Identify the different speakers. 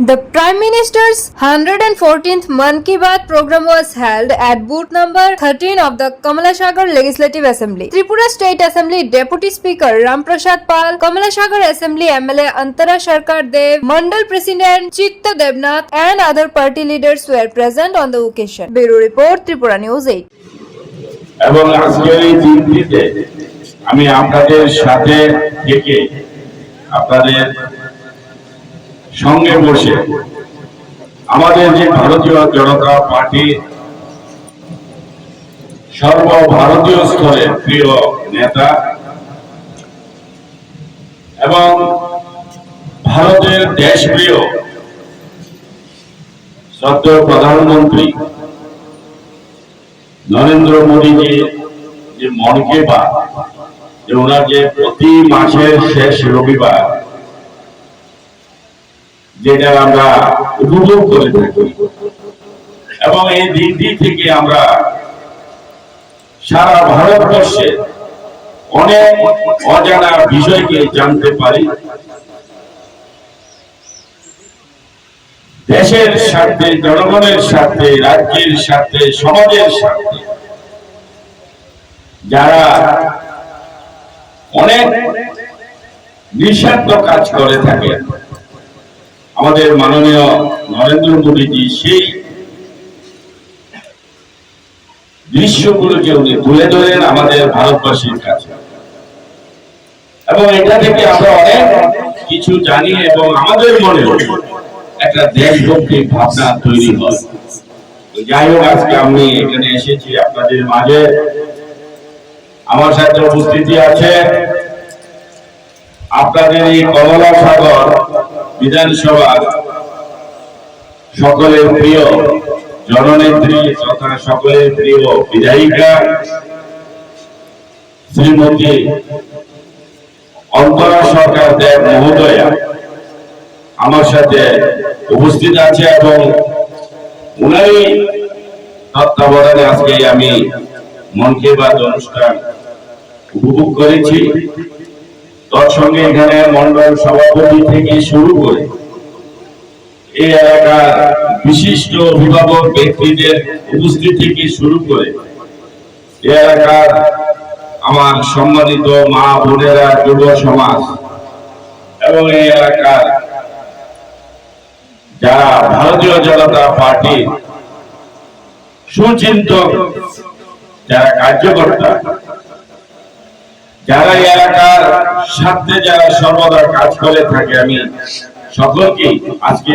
Speaker 1: The Prime Minister's 114th Mann Ki Baat program was held at booth number 13 of the Kamalashagar Legislative Assembly. Tripura State Assembly Deputy Speaker Ramprasad Pal, Kamalashagar Assembly MLA Antara Sharkar Dev, Mandal President Chitta Devnath and other party leaders were present on the occasion. Bureau Report Tripura News 8.
Speaker 2: এবং আজকের এই দিনটিতে আমি আপনাদের সাথে থেকে আপনাদের সঙ্গে বসে আমাদের যে ভারতীয় জনতা পার্টি সর্বভারতীয় স্তরে প্রিয় নেতা এবং ভারতের দেশপ্রিয় শ্রদ্ধেয় প্রধানমন্ত্রী নরেন্দ্র মোদীজি যে মনকে বা যে ওনার যে প্রতি মাসের শেষ রবিবার যেটা আমরা উপভোগ করে। থাকি এবং এই দিনটি থেকে আমরা সারা ভারতবর্ষে অনেক অজানা বিষয়কে জানতে পারি। দেশের স্বার্থে, জনগণের স্বার্থে, রাজ্যের স্বার্থে, সমাজের স্বার্থে যারা অনেক নিঃস্বার্থ কাজ করে থাকে আমাদের মাননীয় নরেন্দ্র মোদীজি সেই দৃশ্যগুলোকে উনি তুলে ধরেন আমাদের ভারতবাসীর কাছে। এবং এটা থেকে আমরা অনেক কিছু জানি এবং আমাদের মনে একটা দেশভক্তির ভাবনা তৈরি হয়। যাই হোক, আজকে আমি এখানে এসেছি। আপনাদের মাঝে আমার সাথে উপস্থিতি আছে। আপনাদের এই কমলা সাগর বিধানসভা সকলের প্রিয় জননেত্রী তথা সকলের প্রিয় বিধায়িকা শ্রীমতী অন্তরা সরকার দেব মহোদয়া আমার সাথে উপস্থিত আছে এবং উনারই তত্ত্বাবধানে আজকে আমি মন কি বাত অনুষ্ঠান উপভোগ করেছি। তৎসঙ্গে এখানে মন্ডল সভাপতি থেকে শুরু করে এই এলাকার বিশিষ্ট অভিভাবক ব্যক্তিদের উপস্থিত থেকে শুরু করে এই এলাকার আমার সম্মানিত মা বোনেরা যুব সমাজ এবং এই এলাকার যারা ভারতীয় জনতা পার্টির সুচিন্তক, যারা কার্যকর্তা যারা এলাকার সাথে যারা সর্বদা কাজ করে থাকে আমি সকলকে আজকে